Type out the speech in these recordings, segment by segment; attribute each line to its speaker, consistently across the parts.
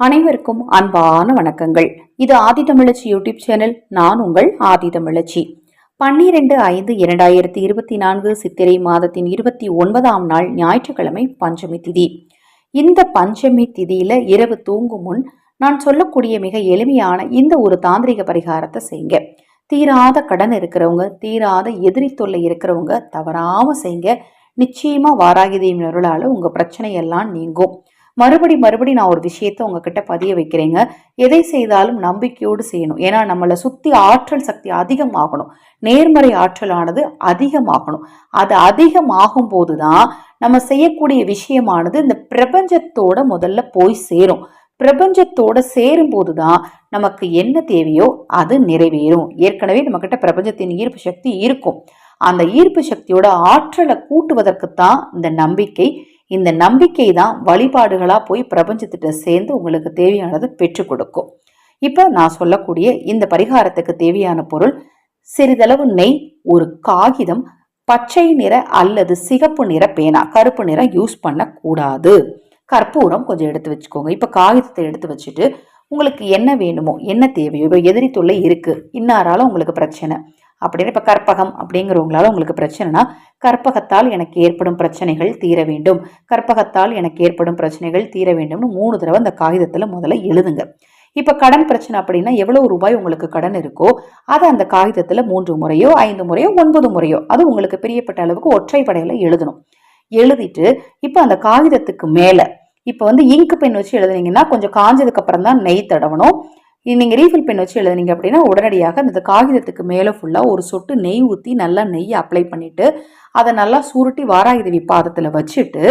Speaker 1: அனைவருக்கும் அன்பான வணக்கங்கள். இது ஆதி தமிழச்சி யூடியூப் சேனல். நான் உங்கள் ஆதி தமிழச்சி. பன்னிரெண்டு ஐந்து இரண்டாயிரத்தி இருபத்தி நான்கு சித்திரை மாதத்தின் இருபத்தி ஒன்பதாம் நாள் ஞாயிற்றுக்கிழமை பஞ்சமி திதி. இந்த பஞ்சமி திதியில இரவு தூங்கும் முன் நான் சொல்லக்கூடிய மிக எளிமையான இந்த ஒரு தாந்திரிக பரிகாரத்தை செய்யுங்க. தீராத கடன் இருக்கிறவங்க தீராத எதிரி தொல்லை இருக்கிறவங்க தவறாம செய்யுங்க. நிச்சயமா வாராகி தேவி அருளால உங்க பிரச்சனையெல்லாம் நீங்கும். மறுபடி மறுபடி நான் ஒரு விஷயத்த உங்ககிட்ட பதிய வைக்கிறேங்க. எதை செய்தாலும் நம்பிக்கையோடு செய்யணும். ஏன்னா நம்மளை சுத்தி ஆற்றல் சக்தி அதிகமாகணும். நேர்மறை ஆற்றலானது அதிகமாகணும். அது அதிகமாகும் போதுதான் நம்ம செய்யக்கூடிய விஷயமானது இந்த பிரபஞ்சத்தோட முதல்ல போய் சேரும். பிரபஞ்சத்தோட சேரும் போதுதான் நமக்கு என்ன தேவையோ அது நிறைவேறும். ஏற்கனவே நம்ம கிட்ட பிரபஞ்சத்தின் ஈர்ப்பு சக்தி இருக்கும். அந்த ஈர்ப்பு சக்தியோட ஆற்றலை கூட்டுவதற்குத்தான் இந்த நம்பிக்கை இந்த நம்பிக்கை தான் வழிபாடுகளாக போய் பிரபஞ்சத்திட்ட சேர்ந்து உங்களுக்கு தேவையானது பெற்றுக் கொடுக்கும். இப்போ நான் சொல்லக்கூடிய இந்த பரிகாரத்துக்கு தேவையான பொருள் சிறிதளவு நெய் ஒரு காகிதம் பச்சை நிற அல்லது சிகப்பு நிற பேனா கருப்பு நிறம் யூஸ் பண்ணக்கூடாது. கற்பூரம் கொஞ்சம் எடுத்து வச்சுக்கோங்க. இப்போ காகிதத்தை எடுத்து வச்சுட்டு உங்களுக்கு என்ன வேணுமோ என்ன தேவையோ இப்போ எதிரி தொல்லை இருக்குது இன்னாரால உங்களுக்கு பிரச்சனை. அப்படின்னு இப்போ கற்பகம் அப்படிங்கிறவங்களால உங்களுக்கு பிரச்சனைனா கற்பகத்தால் எனக்கு ஏற்படும் பிரச்சனைகள் தீர வேண்டும். கற்பகத்தால் எனக்கு ஏற்படும் பிரச்சனைகள் தீர வேண்டும்னு மூணு தடவை அந்த காகிதத்தில் முதல்ல எழுதுங்க. இப்போ கடன் பிரச்சனை அப்படின்னா எவ்வளவு ரூபாய் உங்களுக்கு கடன் இருக்கோ அதை அந்த காகிதத்தில் மூன்று முறையோ ஐந்து முறையோ ஒன்பது முறையோ அது உங்களுக்கு பிரியப்பட்ட அளவுக்கு ஒற்றைப்படையில் எழுதணும். எழுதிட்டு இப்போ அந்த காகிதத்துக்கு மேலே இப்போ வந்து இங்கு பென் வச்சு எழுதுனீங்கன்னா கொஞ்சம் காஞ்சதுக்கு அப்புறம் தான் நெய் தடவணும். நீங்கள் ரீஃபில் பென் வச்சு எழுதுனீங்க அப்படின்னா உடனடியாக அந்த காகிதத்துக்கு மேலே ஃபுல்லாக ஒரு சொட்டு நெய் ஊற்றி நல்லா நெய் அப்ளை பண்ணிவிட்டு அதை நல்லா சுருட்டி வாராயுதவி பாதத்தில் வச்சுட்டு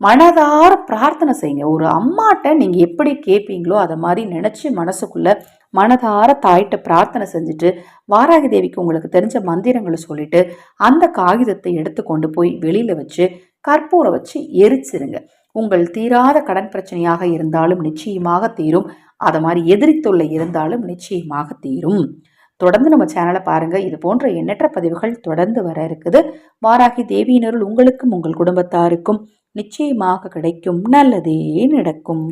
Speaker 1: மனதார பிரார்த்தனை செய்யுங்க. ஒரு அம்மாட்ட நீங்கள் எப்படி கேட்பீங்களோ அதை மாதிரி நினச்சி மனசுக்குள்ள மனதார தாயிட்ட பிரார்த்தனை செஞ்சுட்டு வாராகி தேவிக்கு உங்களுக்கு தெரிஞ்ச மந்திரங்களை சொல்லிட்டு அந்த காகிதத்தை எடுத்து கொண்டு போய் வெளியில் வச்சு கற்பூரை வச்சு எரிச்சிருங்க. உங்கள் தீராத கடன் பிரச்சனையாக இருந்தாலும் நிச்சயமாக தீரும். அதை மாதிரி எதிரி தொல்லை இருந்தாலும் நிச்சயமாக தீரும். தொடர்ந்து நம்ம சேனலை பாருங்க. இது போன்ற எண்ணற்ற பதிவுகள் தொடர்ந்து வர இருக்குது. வாராகி தேவியினருள் உங்களுக்கும் உங்கள் குடும்பத்தாருக்கும் நிச்சயமாக கிடைக்கும். நல்லதே நடக்கும்.